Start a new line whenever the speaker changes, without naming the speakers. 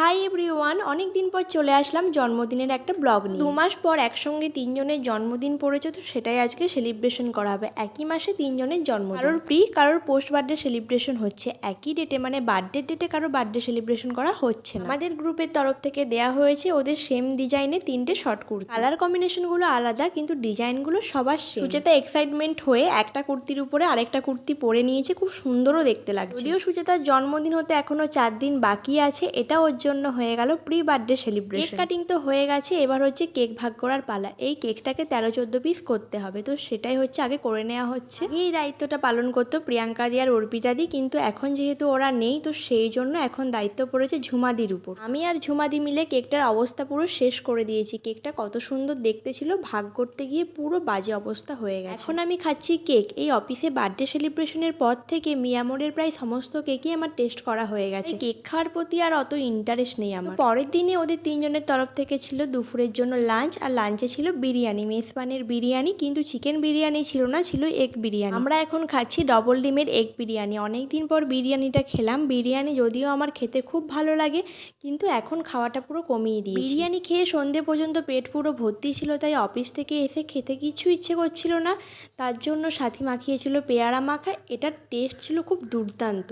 Hi everyone অনেক দিন পর চলে আসলাম জন্মদিনের একটা ব্লগ নিয়ে। দু মাস পর একসঙ্গে তিনজনের জন্মদিন পড়েছে তো সেটাই আজকে সেলিব্রেশন করা হবে। একই মাসে তিনজনের জন্মদিন। কারোর প্রি কারোর পোস্ট বার্থডে সেলিব্রেশন হচ্ছে। একই ডেটে মানে বার্থডে ডেটে কারোর বার্থডে সেলিব্রেশন করা হচ্ছে না। আমাদের গ্রুপের তরফ থেকে দেয়া হয়েছে ওদের সেম ডিজাইনে তিনটে শর্ট কুর্তি। কালার কম্বিনেশনগুলো আলাদা কিন্তু ডিজাইনগুলো সবার সেম সুচেতা এক্সাইটমেন্ট হয়ে একটা কুর্তির উপরে আরেকটা কুর্তি পরে নিয়েছে খুব সুন্দরও দেখতে লাগছে। যদিও সুচেতার জন্মদিন হতে এখনও চার দিন বাকি আছে এটা ওর জন্য হয়ে গেল pre birthday celebration cake cutting তো হয়ে গেছে, এবার হচ্ছে কেক ভাগ করার পালা। এই কেকটাকে তেরো চোদ্দ পিস করতে হবে, তো সেটাই হচ্ছে আগে করে নেওয়া হচ্ছে। এই দায়িত্বটা পালন করতো প্রিয়াঙ্কা দি আর অর্পিতা দি, কিন্তু এখন যেহেতু ওরা নেই, তো সেই জন্য এখন দায়িত্ব পড়েছে ঝুমাদির উপর। আমি আর ঝুমাদি মিলে কেকটার অবস্থা পুরো শেষ করে দিয়েছি। কেকটা কত সুন্দর দেখতে ছিল, ভাগ করতে গিয়ে পুরো বাজে অবস্থা হয়ে গেছে। এখন আমি খাচ্ছি কেক এই অফিসে বার্থডে সেলিব্রেশনের পর থেকে মিয়ামোরের প্রায় সমস্ত কেকই আমার টেস্ট করা হয়ে গেছে। কেক খাওয়ার প্রতি আর অত ইন্টারেস্ট নেই আমার। পরের দিনে ওদের তিনজনের তরফ থেকে ছিল দুপুরের জন্য লাঞ্চ আর লাঞ্চে ছিল বিরিয়ানি মেসপানের বিরিয়ানি কিন্তু চিকেন বিরিয়ানি ছিল না ছিল এগ বিরিয়ানি। আমরা এখন খাচ্ছি ডবল ডিমের এগ বিরিয়ানি। অনেক দিন পর বিরিয়ানিটা খেলাম। বিরিয়ানি যদিও আমার খেতে খুব ভালো লাগে কিন্তু এখন খাওয়াটা পুরো কমিয়ে দিই বিরিয়ানি খেয়ে সন্ধে পর্যন্ত পেট পুরো ভর্তি ছিল তাই অফিস থেকে এসে খেতে কিছু ইচ্ছে করছিল না। তার জন্য সাথী মাখিয়েছিল পেয়ারা মাখা। এটার টেস্ট ছিল খুব দুর্দান্ত।